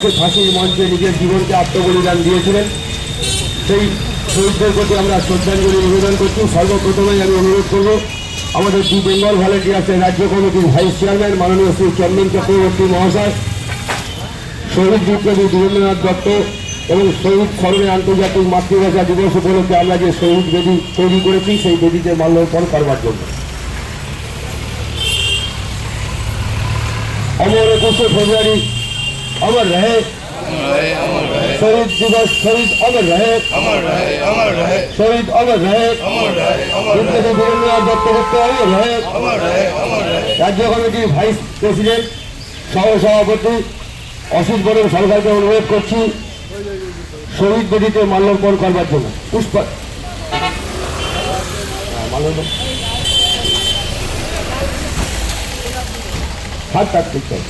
ফাঁসির মঞ্চে নিজের জীবনকে আত্মবলিদান দিয়েছিলেন, সেই শহীদদের প্রতি আমরা শ্রদ্ধাঞ্জলি নিবেদন করছি। সর্বপ্রথমেই আমি অনুরোধ করব, আমাদের দি বেঙ্গল ভলেন্টিয়ার্সের রাজ্য কমিটির ভাইস চেয়ারম্যান মাননীয় শ্রী চন্দন চক্রবর্তী মহাশয়, শহীদ বিপ্লবী বীরেন্দ্রনাথ দত্ত এবং শহীদ স্মরণে আন্তর্জাতিক মাতৃভাষা দিবস উপলক্ষে আমরা যে শহীদ বেদি তৈরি করেছি, সেই বেদিতে মাল্যার্পণ করবার জন্য। অমর একুশে ফেব্রুয়ারি অমর রহে শহীদ দিবস শহীদ অমর রহে अमर रहे अमर रहे শহীদ অমর রহে अमर रहे अमर বিপ্লবী বীরেন্দ্রনাথ দত্ত হত্যা অমর রহে अमर रहे अमर रहे রাজ্য কমিটির ভাইস প্রেসিডেন্ট সহ সভাপতি অসিত বড় সরকারকে অনুরোধ করছি শহীদ বেদিতে মাল্যার্পণ করবার জন্য পুষ্প হ্যাঁ, মাল্যার্পণ হাত তাক করতে হবে।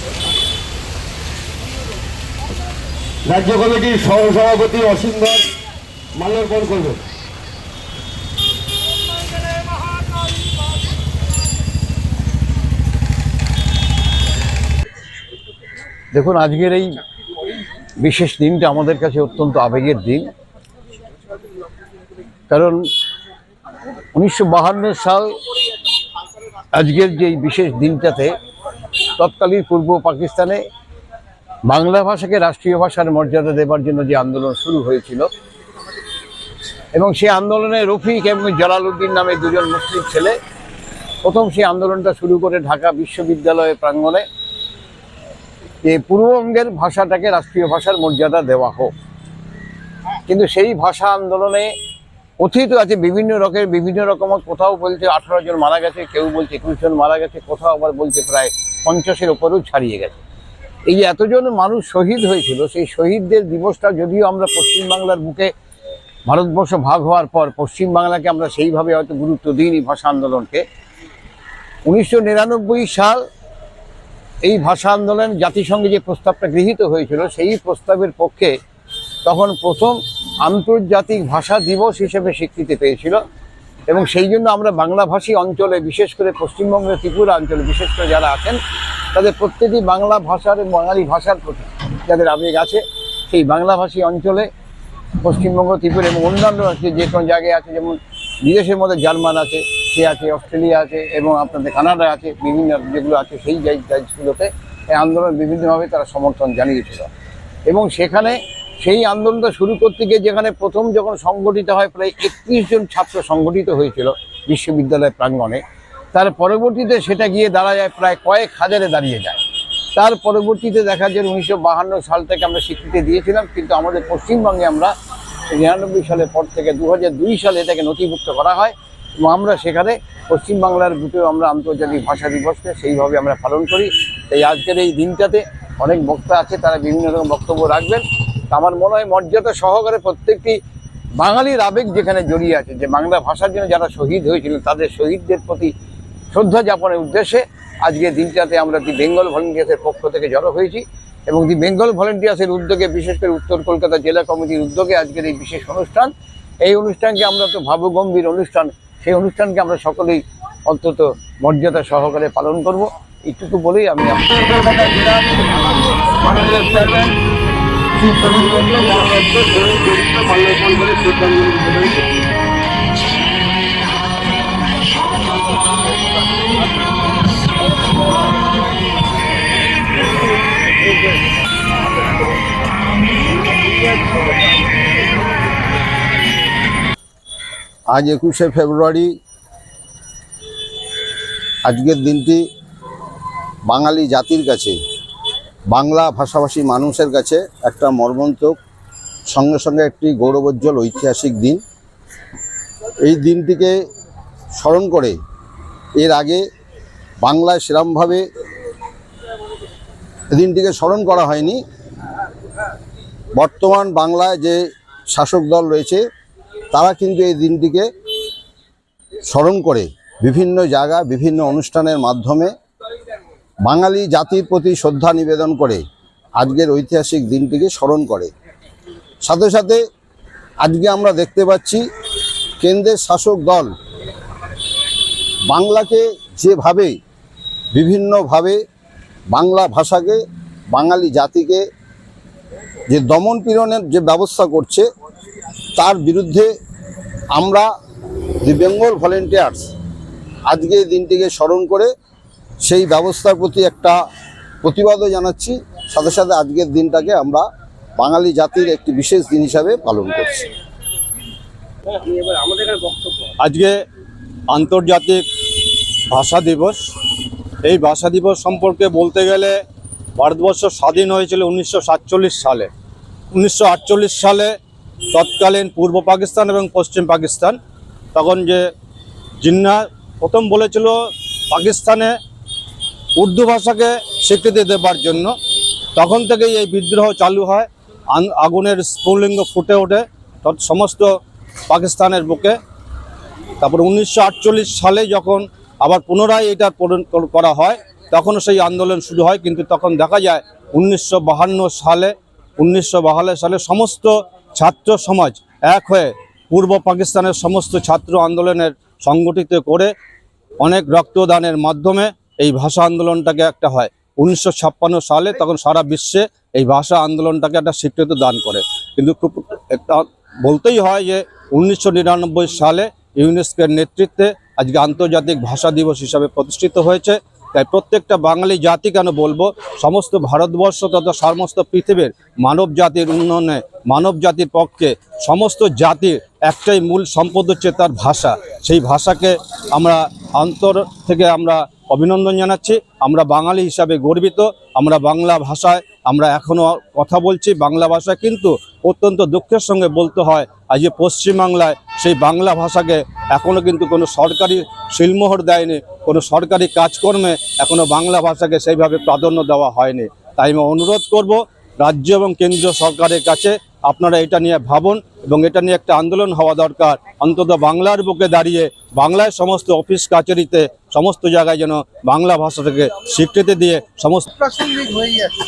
রাজ্য কমিটির সহ সভাপতি অসীম ঘর মাল্যার্পণ করবেন। দেখুন, আজকের এই বিশেষ দিনটা আমাদের কাছে অত্যন্ত আবেগের দিন। কারণ উনিশশো সাল আজকের যে বিশেষ দিনটাতে তৎকালীন পূর্ব পাকিস্তানে বাংলা ভাষাকে রাষ্ট্রীয় ভাষার মর্যাদা দেবার জন্য যে আন্দোলন শুরু হয়েছিল, এবং সেই আন্দোলনে রফিক এবং জালালউদ্দিন নামে দুজন মুসলিম ছেলে, প্রথম সেই আন্দোলনটা শুরু করে ঢাকা বিশ্ববিদ্যালয়ের প্রাঙ্গণে, যে পূর্ববঙ্গের ভাষাটাকে রাষ্ট্রীয় ভাষার মর্যাদা দেওয়া হোক। কিন্তু সেই ভাষা আন্দোলনে কথিত আছে বিভিন্ন রকমের বিভিন্ন রকম কোথাও বলছে আঠারো জন মারা গেছে, কেউ বলছে একুশ জন মারা গেছে, কোথাও আবার বলছে প্রায় পঞ্চাশের ওপরেও ছাড়িয়ে গেছে। এই যে এতজন মানুষ শহীদ হয়েছিল, সেই শহীদদের দিবসটা যদিও আমরা পশ্চিমবাংলার বুকে ভারতবর্ষ ভাগ হওয়ার পর পশ্চিমবাংলাকে আমরা সেইভাবে হয়তো গুরুত্ব দিইনি ভাষা আন্দোলনকে, উনিশশো নিরানব্বই সাল এই ভাষা আন্দোলন জাতিসংঘে যে প্রস্তাবটা গৃহীত হয়েছিল, সেই প্রস্তাবের পক্ষে তখন প্রথম আন্তর্জাতিক ভাষা দিবস হিসেবে স্বীকৃতি পেয়েছিল এবং সেই জন্য আমরা বাংলাভাষী অঞ্চলে, বিশেষ করে পশ্চিমবঙ্গের ত্রিপুরা অঞ্চলে, বিশেষ করে যারা আছেন তাদের প্রত্যেকটি বাংলা ভাষার বাঙালি ভাষার প্রতি যাদের আবেগ আছে, সেই বাংলাভাষী অঞ্চলে, পশ্চিমবঙ্গ, ত্রিপুরা এবং অন্যান্য আছে যে কোনো জায়গায় আছে, যেমন বিদেশের মধ্যে জার্মান আছে, সে আছে, অস্ট্রেলিয়া আছে এবং আপনাদের কানাডা আছে, বিভিন্ন যেগুলো আছে, সেই দেশগুলোতে এই আন্দোলন বিভিন্নভাবে তারা সমর্থন জানিয়েছিল। এবং সেখানে সেই আন্দোলনটা শুরু করতে গিয়ে যেখানে প্রথম যখন সংগঠিত হয়, প্রায় একত্রিশ জন ছাত্র সংগঠিত হয়েছিল বিশ্ববিদ্যালয় প্রাঙ্গণে। তার পরবর্তীতে সেটা গিয়ে দাঁড়া যায় প্রায় কয়েক হাজারে দাঁড়িয়ে যায়। তার পরবর্তীতে দেখা যায় উনিশশো বাহান্ন সাল থেকে আমরা স্বীকৃতি দিয়েছিলাম, কিন্তু আমাদের পশ্চিমবঙ্গে আমরা নিরানব্বই সালের পর থেকে দু দুই সালে এটাকে নথিভুক্ত করা হয় এবং আমরা সেখানে পশ্চিমবাংলার বুকেও আমরা আন্তর্জাতিক ভাষা দিবসকে সেইভাবে আমরা পালন করি। এই আজকের এই দিনটাতে অনেক বক্তা আছে, তারা বিভিন্ন রকম বক্তব্য রাখবেন। আমার মনে হয় মর্যাদা সহকারে প্রত্যেকটি বাঙালির আবেগ যেখানে জড়িয়ে আছে, যে বাংলা ভাষার জন্য যারা শহীদ হয়েছিলেন, তাদের শহীদদের প্রতি শ্রদ্ধা যাপনের উদ্দেশ্যে আজকে দিনটাতে আমরা দি বেঙ্গল ভলেন্টিয়ার্সের পক্ষ থেকে জড়ো হয়েছি এবং দি বেঙ্গল ভলেন্টিয়ার্সের উদ্যোগে, বিশেষ করে উত্তর কলকাতা জেলা কমিটির উদ্যোগে আজকের এই বিশেষ অনুষ্ঠান। এই অনুষ্ঠানকে আমরা তো ভাবগম্ভীর অনুষ্ঠান, সেই অনুষ্ঠানকে আমরা সকলেই অন্তত মর্যাদা সহকারে পালন করব। এইটুকু বলেই আমি আপনার আজ একুশে ফেব্রুয়ারি। আজকের দিনটি বাঙালি জাতির কাছে, বাংলা ভাষাভাষী মানুষের কাছে একটা মর্মন্তক, সঙ্গে সঙ্গে একটি গৌরবোজ্জ্বল ঐতিহাসিক দিন। এই দিনটিকে স্মরণ করে এর আগে বাংলায় সেরমভাবে দিনটিকে স্মরণ করা হয়নি। বর্তমান বাংলায় যে শাসক দল রয়েছে তারা কিন্তু এই দিনটিকে স্মরণ করে বিভিন্ন জায়গা, বিভিন্ন অনুষ্ঠানের মাধ্যমে বাঙালি জাতির প্রতি শ্রদ্ধা নিবেদন করে আজকের ঐতিহাসিক দিনটিকে স্মরণ করে। সাথে সাথে আজকে আমরা দেখতে পাচ্ছি কেন্দ্রের শাসক দল বাংলাকে যেভাবে, বিভিন্নভাবে বাংলা ভাষাকে, বাঙালি জাতিকে যে দমন পীড়নের যে ব্যবস্থা করছে তার বিরুদ্ধে আমরা দি বেঙ্গল ভলেন্টিয়ার্স আজকে দিনটিকে স্মরণ করে সেই ব্যবস্থার প্রতি একটা প্রতিবাদও জানাচ্ছি। সাথে সাথে আজকের দিনটাকে আমরা বাঙালি জাতির একটি বিশেষ দিন হিসাবে পালন করছি। আজকে আন্তর্জাতিক ভাষা দিবস। এই ভাষা দিবস সম্পর্কে বলতে গেলে ভারতবর্ষ স্বাধীন হয়েছিল উনিশশো সাতচল্লিশ সালে। উনিশশো আটচল্লিশ সালে তৎকালীন পূর্ব পাকিস্তান এবং পশ্চিম পাকিস্তান। তখন যে জিন্না প্রথম বলেছিল পাকিস্তানে উর্দু ভাষাকে স্বীকৃতি দেবার জন্য, তখন থেকেই এই বিদ্রোহ চালু হয়। আগুনের স্ফুলিঙ্গ ফুটে ওঠে সমস্ত পাকিস্তানের বুকে। তারপর উনিশশো আটচল্লিশ সালে যখন আবার পুনরায় এটা করা হয় তখন সেই আন্দোলন শুরু হয়। কিন্তু তখন দেখা যায় উনিশশো সালে উনিশশো সালে সমস্ত ছাত্র সমাজ এক হয়ে পূর্ব পাকিস্তানের সমস্ত ছাত্র আন্দোলনের সংগঠিত করে অনেক রক্তদানের মাধ্যমে এই ভাষা আন্দোলনটাকে একটা হয়। উনিশশো ছাপ্পান্ন সালে তখন সারা বিশ্বে এই ভাষা আন্দোলনটাকে একটা স্বীকৃতি দান করে। কিন্তু খুব একটা বলতেই হয় যে উনিশশো নিরানব্বই সালে ইউনেস্কোর নেতৃত্বে আজকে আন্তর্জাতিক ভাষা দিবস হিসাবে প্রতিষ্ঠিত হয়েছে। তাই প্রত্যেকটা বাঙালি জাতি কেন বলব, সমস্ত ভারতবর্ষ তথা সমস্ত পৃথিবীর মানব জাতির উন্নয়নে, মানব জাতির পক্ষে সমস্ত জাতির একটাই মূল সম্পদ হচ্ছে তার ভাষা। সেই ভাষাকে আমরা অন্তর থেকে আমরা অভিনন্দন জানাচ্ছি। আমরা বাঙালি হিসাবে গর্বিত। আমরা বাংলা ভাষায় আমরা এখনও কথা বলছি বাংলা ভাষায়, কিন্তু অত্যন্ত দুঃখের সঙ্গে বলতে হয়, আজ পশ্চিমবাংলায় সেই বাংলা ভাষাকে এখনও কিন্তু কোনো সরকারি শিলমোহর দেয়নি, কোনো সরকারি কাজকর্মে এখনও বাংলা ভাষাকে সেইভাবে প্রাধান্য দেওয়া হয়নি। তাই আমি অনুরোধ করব, রাজ্য এবং কেন্দ্রীয় সরকারের কাছে আপনারা এটা নিয়ে ভাবুন এবং এটা নিয়ে একটা আন্দোলন হওয়া দরকার। অন্তত বাংলার বুকে দাঁড়িয়ে বাংলায় সমস্ত অফিস কাচারিতে সমস্ত জায়গায় যেন বাংলা ভাষাটাকে স্বীকৃতি দিয়ে সমস্ত হয়ে যাচ্ছে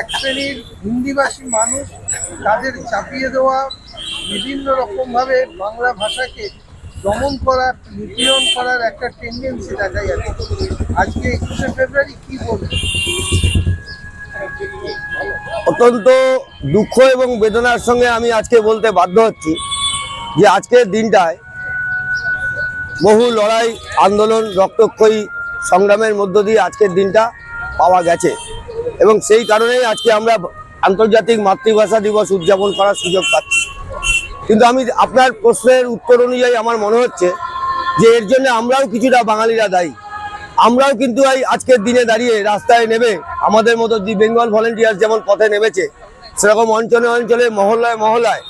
এক শ্রেণির হিন্দিভাষী মানুষ তাদের চাপিয়ে দেওয়া, বিভিন্ন রকমভাবে বাংলা ভাষাকে দমন করার, নিপীড়ন করার একটা টেন্ডেন্সি দেখা যাচ্ছে। আজকে একুশে ফেব্রুয়ারি কি বলবে? অত্যন্ত দুঃখ এবং বেদনার সঙ্গে আমি আজকে বলতে বাধ্য হচ্ছি যে আজকের দিনটায় বহু লড়াই, আন্দোলন, রক্তক্ষয়ী সংগ্রামের মধ্য দিয়ে আজকের দিনটা পাওয়া গেছে এবং সেই কারণেই আজকে আমরা আন্তর্জাতিক মাতৃভাষা দিবস উদযাপন করার সুযোগ পাচ্ছি। কিন্তু আমি আপনার প্রশ্নের উত্তর অনুযায়ী আমার মনে হচ্ছে যে এর জন্য আমরাও কিছুটা বাঙালিরা দায়ী। আমরাও কিন্তু এই আজকের দিনে দাঁড়িয়ে রাস্তায় নেবে আমাদের মতো দি বেঙ্গল ভলেন্টিয়ার যেমন পথে নেমেছে, সেরকম অঞ্চলে অঞ্চলে, মহল্লায় মহল্লায়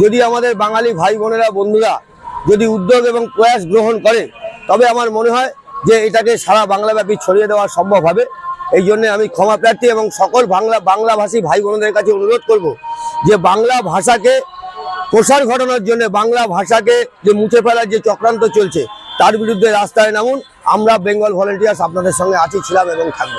যদি আমাদের বাঙালি ভাই বোনেরা, বন্ধুরা যদি উদ্যোগ এবং প্রয়াস গ্রহণ করে, তবে আমার মনে হয় যে এটাকে সারা বাংলাব্যাপী ছড়িয়ে দেওয়া সম্ভব হবে। এই জন্য আমি ক্ষমা প্রার্থী এবং সকল বাংলা, বাংলাভাষী ভাই বোনদের কাছে অনুরোধ করব যে বাংলা ভাষাকে প্রসার ঘটানোর জন্য, বাংলা ভাষাকে যে মুছে ফেলার যে চক্রান্ত চলছে, তার বিরুদ্ধে রাস্তায় নামুন। আমরা বেঙ্গল ভলেন্টিয়ার্স আপনাদের সঙ্গে আছি ছিলাম এবং থাকব।